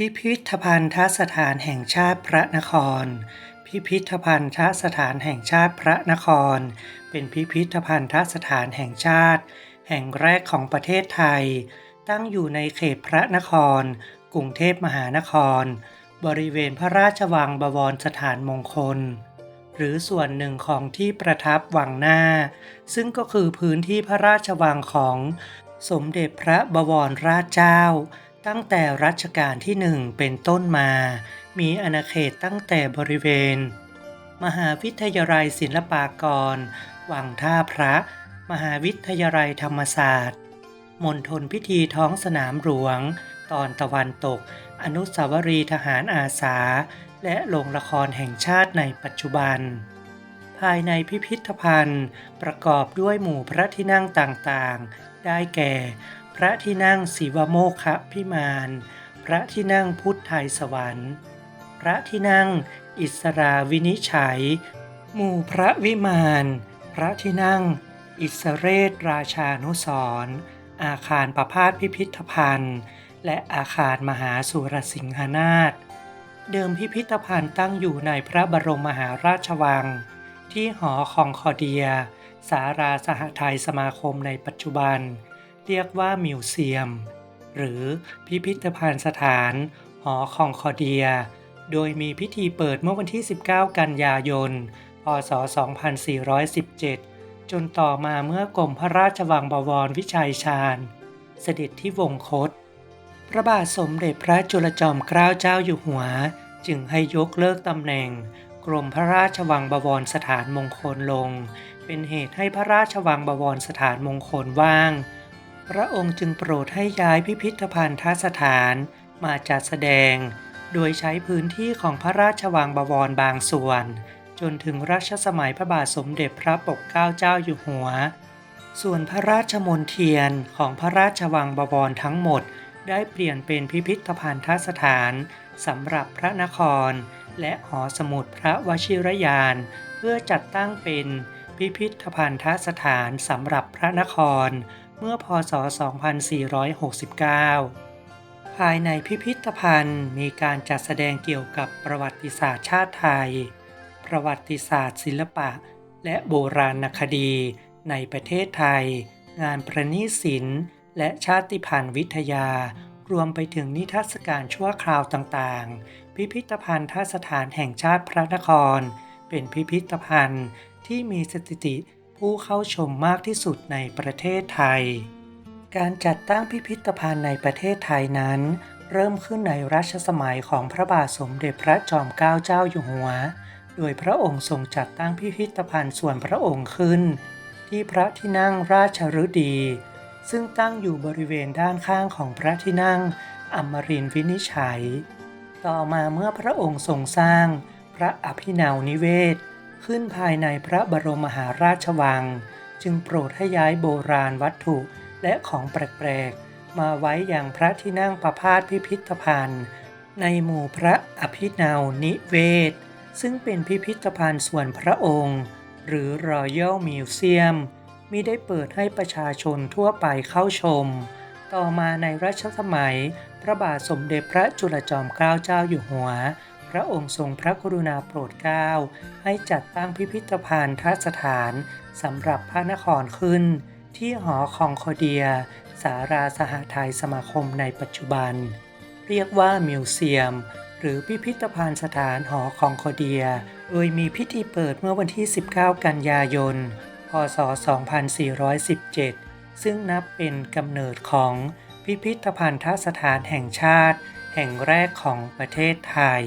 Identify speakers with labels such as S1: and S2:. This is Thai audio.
S1: พิพิธภัณฑสถานแห่งชาติพระนคร พิพิธภัณฑสถานแห่งชาติพระนคร เป็นพิพิธภัณฑสถานแห่งชาติ แห่งแรกของประเทศไทย ตั้งอยู่ในเขตพระนคร กรุงเทพมหานคร บริเวณพระราชวังบวรสถานมงคล หรือส่วนหนึ่งของที่ประทับวังหน้า ซึ่งก็คือพื้นที่พระราชวังของสมเด็จพระบวรราชเจ้า ตั้งแต่รัชกาลที่หนึ่งเป็นต้นมา มีอาณาเขตตั้งแต่บริเวณ มหาวิทยาลัยศิลปากร วังท่าพระ มหาวิทยาลัยธรรมศาสตร์มณฑลพิธีท้องสนามหลวง ตอนตะวันตก อนุสาวรีย์ทหารอาสา และโรงละครแห่งชาติในปัจจุบัน ภายในพิพิธภัณฑ์ ประกอบด้วยหมู่พระที่นั่งต่างๆ ได้แก่ พระที่นั่งศิวโมคะพิมาน พระที่นั่งพุทธไทยสวรรค์ พระที่นั่งอิสราวินิจฉัย หมู่พระวิมาน พระที่นั่ง อิสเรศราชานุสรอาคารประพาสพิพิธภัณฑ์ และอาคารมหาสุรสิงหนาถเดิมพิพิธภัณฑ์ตั้งอยู่ในพระบรมมหาราชวัง ที่หอคองคอเดีย สาราสหไทยสมาคมในปัจจุบัน เรียกว่ามิวเซียม หรือพิพิธภัณฑ์สถาน หอคองคอเดีย โดยมีพิธีเปิดเมื่อวันที่ 19 กันยายน พศ 2417 จนต่อมาเมื่อกรมพระราชวังบวรวิชัยชาญ เสด็จที่วงคต พระบาทสมเด็จพระจุลจอมเกล้าเจ้าอยู่หัว จึงให้ยกเลิกตำแหน่งกรมพระราชวังบวรสถานมงคลลง เป็นเหตุให้พระราชวังบวรสถานมงคลว่าง พระองค์จึงโปรดให้ย้ายพิพิธภัณฑ์ทสถานมาจัดแสดง โดยใช้พื้นที่ของพระราชวังบวรบางส่วน จนถึงรัชสมัยพระบาทสมเด็จพระปกเกล้าเจ้าอยู่หัว ส่วนพระราชมนเทียนของพระราชวังบวรทั้งหมด ได้เปลี่ยนเป็นพิพิธภัณฑสถานสำหรับพระนคร และหอสมุดพระวชิรยาน เพื่อจัดตั้งเป็น พิพิธภัณฑสถานสำหรับพระนคร เมื่อพศ 2469 ภายในพิพิธภัณฑ์มีการจัดแสดงเกี่ยวกับประวัติศาสตร์ชาติไทย ประวัติศาสตร์ศิลปะ และโบราณคดีในประเทศไทย งานประณีตศิลป์และชาติพันธุ์วิทยา รวมไปถึงนิทรรศการชั่วคราวต่างๆ พิพิธภัณฑ์ทสถานแห่งชาติพระนคร เป็นพิพิธภัณฑ์ที่มีสถิติผู้เข้าชมมากที่สุดในประเทศไทย การจัดตั้งพิพิธภัณฑ์ในประเทศไทยนั้น เริ่มขึ้นในรัชสมัยของพระบาทสมเด็จพระจอมเกล้าเจ้าอยู่หัว โดยพระองค์ทรงจัดตั้งพิพิธภัณฑ์ส่วนพระองค์ขึ้น ที่พระที่นั่งราชฤดี ซึ่งตั้งอยู่บริเวณด้านข้างของพระที่นั่งอมรินทร์วินิจฉัย ต่อมาเมื่อพระองค์ทรงสร้าง พระอภินาวนิเวศ ขึ้นภายในพระบรมมหาราชวัง จึงโปรดให้ย้ายโบราณวัตถุและของแปลกๆ มาไว้อย่างพระที่นั่งประพาสพิพิธภัณฑ์ ในหมู่พระอภินาวนิเวศ ซึ่งเป็นพิพิธภัณฑ์ส่วนพระองค์ หรือ Royal Museum มิได้เปิดให้ประชาชนทั่วไปเข้าชม ต่อมาในรัชสมัย พระบาทสมเด็จพระจุลจอมเกล้าเจ้าอยู่หัว พระองค์ทรงพระกรุณาโปรดเกล้าให้จัดตั้งพิพิธภัณฑ์ทสถานสำหรับพระนครขึ้น ที่หอคองโคเดีย สาราสหไทยสมาคมในปัจจุบัน เรียกว่ามิวเซียม หรือพิพิธภัณฑ์สถานหอคองโคเดีย โดยมีพิธีเปิดเมื่อวันที่ 19 กันยายน พศ 2417 ซึ่งนับเป็นกำเนิดของพิพิธภัณฑสถานแห่งชาติ แห่งแรกของประเทศไทย